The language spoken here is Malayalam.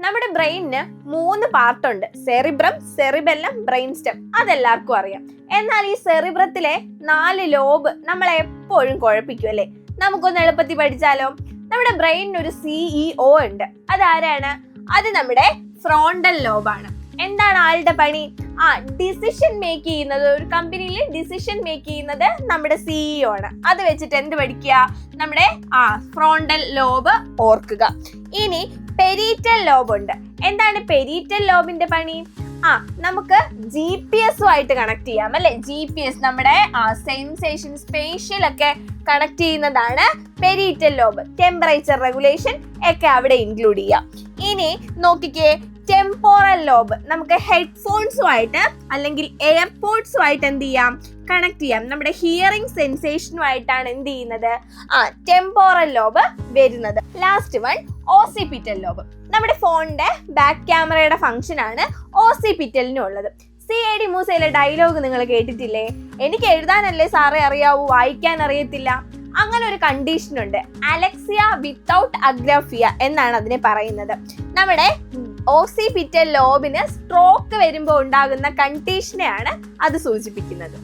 നമ്മുടെ ബ്രെയിനിന് മൂന്ന് പാർട്ടുണ്ട്. സെറിബ്രം സെറിബെല്ലം ബ്രെയിൻ സ്റ്റെം അതെല്ലാവർക്കും അറിയാം. എന്നാൽ ഈ സെറിബ്രത്തിലെ നാല് ലോബ് നമ്മളെ എപ്പോഴും കുഴപ്പിക്കും അല്ലേ? നമുക്കൊന്ന് എളുപ്പത്തിൽ പഠിച്ചാലോ? നമ്മുടെ ബ്രെയിനിന് ഒരു സിഇഒ ഉണ്ട്. അതാരാണ്? അത് നമ്മുടെ ഫ്രോണ്ടൽ ലോബാണ്. എന്താണ് ആളുടെ പണി? ആ ഡിസിഷൻ മേക്ക് ചെയ്യുന്നത്. ഒരു കമ്പനിയിൽ ഡിസിഷൻ മേക്ക് ചെയ്യുന്നത് നമ്മുടെ സിഇഒ ആണ്. അത് വെച്ചിട്ട് എന്ത് പഠിക്കുക? നമ്മുടെ ആ ഫ്രോണ്ടൽ ലോബ് ഓർക്കുക. ഇനി പെരീറ്റൽ ലോബ് ഉണ്ട്. എന്താണ് പെരീറ്റൽ ലോബിന്റെ പണി? ആ നമുക്ക് ജി പി ആയിട്ട് കണക്ട് ചെയ്യാം അല്ലെ? ജി പി എസ് നമ്മുടെ സെൻസേഷൻ സ്പേഷ്യൽ ഒക്കെ കണക്ട് ചെയ്യുന്നതാണ് പെരീറ്റൽ ലോബ്. ടെമ്പറേച്ചർ റെഗുലേഷൻ ഒക്കെ അവിടെ ഇൻക്ലൂഡ് ചെയ്യാം. ഇനി നോക്കിക്കേ ടെമ്പോറൽ ലോബ് നമുക്ക് ഹെഡ്ഫോൺസുമായിട്ട് അല്ലെങ്കിൽ എയർപോർട്സുമായിട്ട് എന്ത് ചെയ്യാം? കണക്ട് ചെയ്യാം. നമ്മുടെ ഹിയറിംഗ് സെൻസേഷനുമായിട്ടാണ് എന്ത് ചെയ്യുന്നത്? ആ ടെമ്പോറൽ ലോബ് വരുന്നത്. ലാസ്റ്റ് വൺ ഓസിപിറ്റൽ ലോബ് നമ്മുടെ ഫോണിന്റെ ബാക്ക് ക്യാമറയുടെ ഫംഗ്ഷൻ ആണ് ഓസിപിറ്റലിനും ഉള്ളത്. സി ഐ ഡി മൂസയിലെ ഡയലോഗ് നിങ്ങൾ കേട്ടിട്ടില്ലേ? എനിക്ക് എഴുതാനല്ലേ സാറേ അറിയാവൂ? വായിക്കാൻ അറിയത്തില്ല. അങ്ങനെ ഒരു കണ്ടീഷൻ ഉണ്ട്. അലക്സിയ വിത്തൗട്ട് അഗ്രഫിയ എന്നാണ് അതിനെ പറയുന്നത്. നമ്മുടെ ഓസിപിറ്റൽ ലോബിന് സ്ട്രോക്ക് വരുമ്പോൾ ഉണ്ടാകുന്ന കണ്ടീഷനെയാണ് അത് സൂചിപ്പിക്കുന്നത്.